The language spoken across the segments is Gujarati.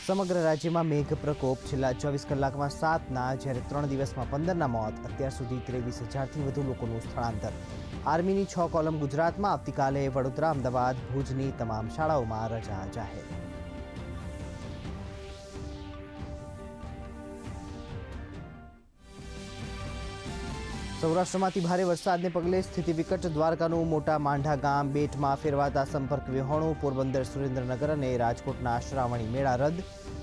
સમગ્ર રાજ્યમાં મેઘ પ્રકોપ છેલ્લા ચોવીસ કલાકમાં સાતના, જ્યારે ત્રણ દિવસમાં પંદરના મોત. અત્યાર સુધી ત્રેવીસ હજારથી વધુ લોકોનું સ્થળાંતર. આર્મીની છ કોલમ ગુજરાતમાં આવતીકાલે વડોદરા, અમદાવાદ, ભુજની તમામ શાળાઓમાં રજા જાહેર. સૌરાષ્ટ્રમાંથી ભારે વરસાદને પગલે સ્થિતિ વિકટ. દ્વારકાનું મોટા માંઢા ગામ બેટમાં ફેરવાતા સંપર્ક વિહોણું. પોરબંદર, સુરેન્દ્રનગર અને રાજકોટના શ્રાવણી મેળા રદ.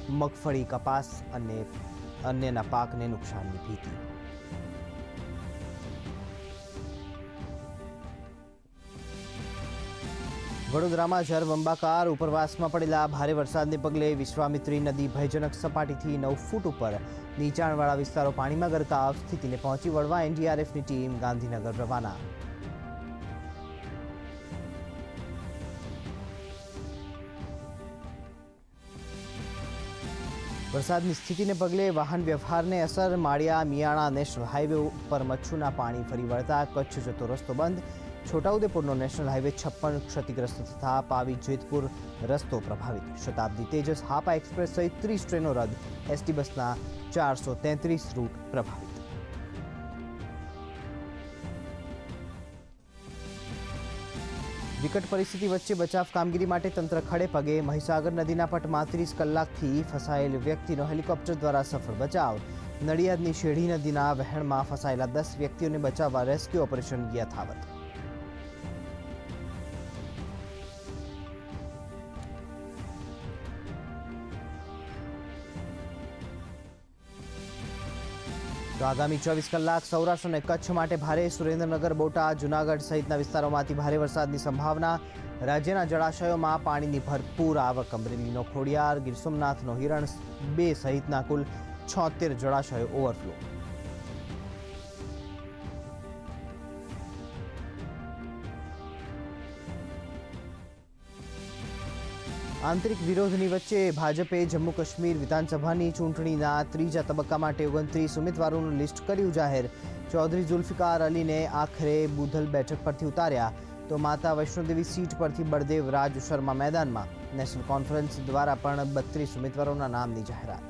મગફળી, કપાસ અને અન્યના પાકને નુકસાનની ભીતિ. વડોદરામાં જળબંબાકાર ઉપરવાસમાં પડેલા ભારે વરસાદને પગલે વિશ્વામિત્રી નદી ભયજનક સપાટીથી નવ ફૂટ ઉપર નીચાણવાળા વિસ્તારો પાણીમાં ગરકાવ. સ્થિતિને પહોંચી વળવા એનડીઆરએફની ટીમ ગાંધીનગર રવાના. વરસાદની સ્થિતિને પગલે વાહન વ્યવહારને અસર, માળિયા, મિયાણા, નેશનલ હાઈવે ઉપર મચ્છુના પાણી ફરી વળતા કચ્છ જતો રસ્તો બંધ. છોટાઉદેપુરનો નેશનલ હાઈવે છપ્પન ક્ષતિગ્રસ્ત થતા પાવી જેતપુર રસ્તો પ્રભાવિત. શતાબ્દી તેજસ હાપા એક્સપ્રેસ સહિત ત્રીસ ટ્રેનો રદ. એસટી બસના ચારસો તેત્રીસ રૂટ પ્રભાવિત. વિકટ પરિસ્થિતિ વચ્ચે બચાવ કામગીરી માટે તંત્ર ખડે પગે. મહીસાગર નદીના પટમાં ત્રીસ કલાકથી ફસાયેલ વ્યક્તિનો હેલિકોપ્ટર દ્વારા સફળ બચાવ. નડિયાદની શેઢી નદીના વહેણમાં ફસાયેલા દસ વ્યક્તિઓને બચાવવા રેસ્ક્યુ ઓપરેશન યથાવત. તો આગામી ચોવીસ કલાક સૌરાષ્ટ્ર અને કચ્છ માટે ભારે સુરેન્દ્રનગર, બોટાદ, જુનાગઢ સહિતના વિસ્તારોમાંથી ભારે વરસાદની સંભાવના. રાજ્યના જળાશયોમાં પાણીની ભરપૂર આવક. અમરેલીનો ખોડિયાર, ગીર સોમનાથનો હિરણ બે સહિતના કુલ છોતેર જળાશયો ઓવરફ્લો આંતરિક વિરોધની વચ્ચે ભાજપે જમ્મુ કાશ્મીર વિધાનસભાની ચૂંટણીના ત્રીજા તબક્કા માટે ઓગણત્રીસ ઉમેદવારોનું લિસ્ટ કર્યું જાહેર. ચૌધરી ઝુલ્ફિકાર અલીને આખરે બુધલ બેઠક પરથી ઉતાર્યા. તો માતા વૈષ્ણોદેવી સીટ પરથી બળદેવ રાજ શર્મા મેદાનમાં. નેશનલ કોન્ફરન્સ દ્વારા પણ બત્રીસ ઉમેદવારોના નામની જાહેરાત.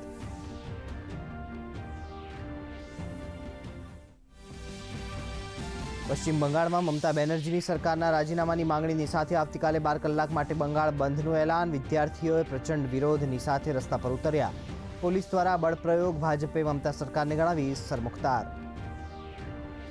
પશ્ચિમ બંગાળમાં મમતા બેનર્જીની સરકારના રાજીનામાની માંગણીની સાથે આવતીકાલે બાર કલાક માટે બંગાળ બંધનું એલાન. વિદ્યાર્થીઓએ પ્રચંડ વિરોધની સાથે રસ્તા પર ઉતર્યા. પોલીસ દ્વારા બળપ્રયોગ ભાજપે મમતા સરકારને ગણાવી સરમુખતાર.